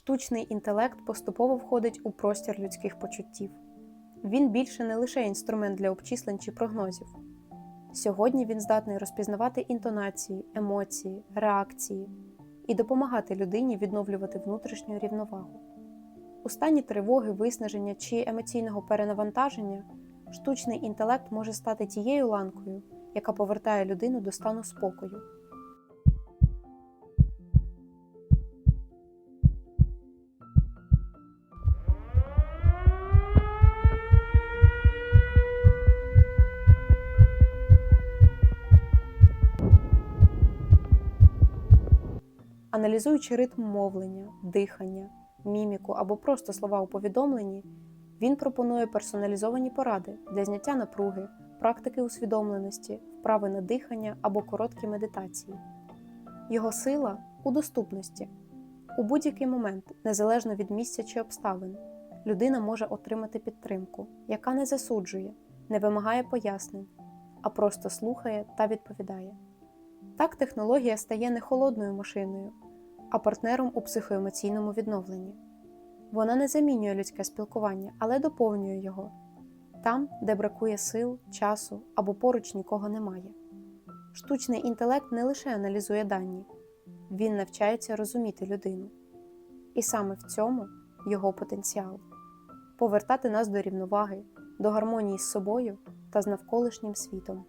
штучний інтелект поступово входить у простір людських почуттів. Він більше не лише інструмент для обчислень чи прогнозів. Сьогодні він здатний розпізнавати інтонації, емоції, реакції і допомагати людині відновлювати внутрішню рівновагу. У стані тривоги, виснаження чи емоційного перенавантаження штучний інтелект може стати тією ланкою, яка повертає людину до стану спокою. Аналізуючи ритм мовлення, дихання, міміку або просто слова у повідомленні, він пропонує персоналізовані поради для зняття напруги, практики усвідомленості, вправи на дихання або короткі медитації. Його сила у доступності. У будь-який момент, незалежно від місця чи обставин, людина може отримати підтримку, яка не засуджує, не вимагає пояснень, а просто слухає та відповідає. Так технологія стає не холодною машиною, а партнером у психоемоційному відновленні. Вона не замінює людське спілкування, але доповнює його там, де бракує сил, часу або поруч нікого немає. Штучний інтелект не лише аналізує дані, він навчається розуміти людину. І саме в цьому його потенціал повертати нас до рівноваги, до гармонії з собою та з навколишнім світом.